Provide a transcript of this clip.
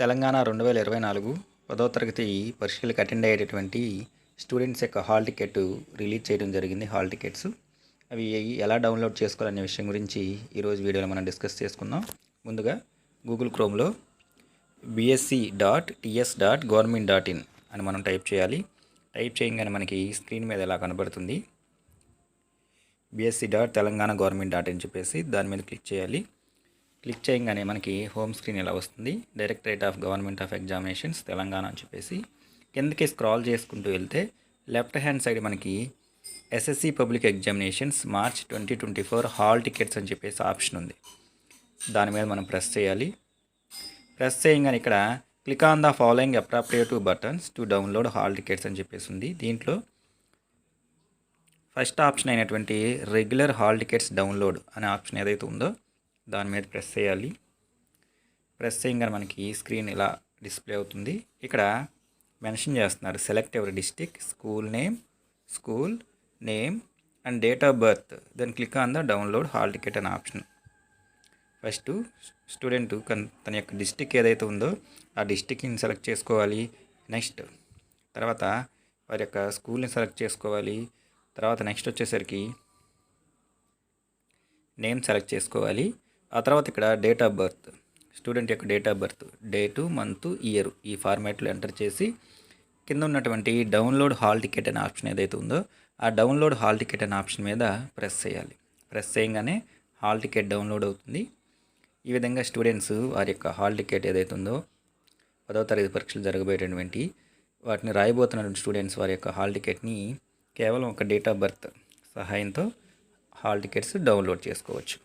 తెలంగాణ రెండు వేల ఇరవై నాలుగు పదో తరగతి పరీక్షలకు అటెండ్ అయ్యేటటువంటి స్టూడెంట్స్ యొక్క హాల్ టికెట్ రిలీజ్ చేయడం జరిగింది హాల్ టికెట్స్. అవి ఎలా డౌన్లోడ్ చేసుకోవాలనే విషయం గురించి ఈరోజు వీడియోలో మనం డిస్కస్ చేసుకుందాం. ముందుగా Google క్రోమ్లో BSE dot TS dot government dot in అని మనం టైప్ చేయాలి. టైప్ చేయగానే మనకి స్క్రీన్ మీద ఎలా కనబడుతుంది? BSE dot Telangana government dot in చెప్పేసి దాని మీద క్లిక్ చేయాలి. క్లిక్ చేయగానే మనకి హోమ్ స్క్రీన్ ఎలా వస్తుంది. Directorate of government of examinations Telangana అని చెప్పేసి. కిందకి స్క్రాల్ చేసుకుంటూ వెళ్తే లెఫ్ట్ హ్యాండ్ సైడ్ మనకి SSC public examinations March twenty twenty four hall tickets అని చెప్పేసి ఆప్షన్ ఉంది. దాని మీద మనం ప్రెస్ చేయాలి. ప్రెస్ చేయగానే ఇక్కడ click on the following appropriative buttons to download hall tickets అని చెప్పేసి ఉంది. దీంట్లో ఫస్ట్ ఆప్షన్ అయినటువంటి రెగ్యులర్ హాల్ టికెట్స్ డౌన్లోడ్ అనే ఆప్షన్ ఏదైతే ఉందో దాని మీద ప్రెస్ చేయాలి. ప్రెస్ చేయగానే మనకి స్క్రీన్ ఇలా డిస్ప్లే అవుతుంది. ఇక్కడ మెన్షన్ చేస్తున్నారు సెలెక్ట్ ఎవరి district school name school name and date of birth. Then click on the download hall ticket అనే ఆప్షన్. ఫస్ట్ స్టూడెంట్ తన యొక్క డిస్టిక్ ఏదైతే ఉందో ఆ డిస్టిక్ని సెలెక్ట్ చేసుకోవాలి. నెక్స్ట్ తర్వాత వారి యొక్క స్కూల్ని సెలెక్ట్ చేసుకోవాలి. తర్వాత నెక్స్ట్ వచ్చేసరికి నేమ్ సెలెక్ట్ చేసుకోవాలి. ఆ తర్వాత ఇక్కడ డేట్ ఆఫ్ బర్త్ స్టూడెంట్ యొక్క date of birth date month year ఈ ఫార్మాట్లో ఎంటర్ చేసి కింద ఉన్నటువంటి డౌన్లోడ్ హాల్ టికెట్ అనే ఆప్షన్ ఏదైతే ఉందో ఆ డౌన్లోడ్ హాల్ టికెట్ అనే ఆప్షన్ మీద ప్రెస్ చేయాలి. ప్రెస్ చేయగానే హాల్ టికెట్ డౌన్లోడ్ అవుతుంది. ఈ విధంగా స్టూడెంట్స్ వారి యొక్క హాల్ టికెట్ ఏదైతే ఉందో పదవ తరగతి పరీక్షలు జరగబోయేటటువంటి వాటిని రాయబోతున్నటువంటి స్టూడెంట్స్ వారి యొక్క హాల్ టికెట్ని కేవలం ఒక డేట్ ఆఫ్ బర్త్ సహాయంతో హాల్ టికెట్స్ డౌన్లోడ్ చేసుకోవచ్చు.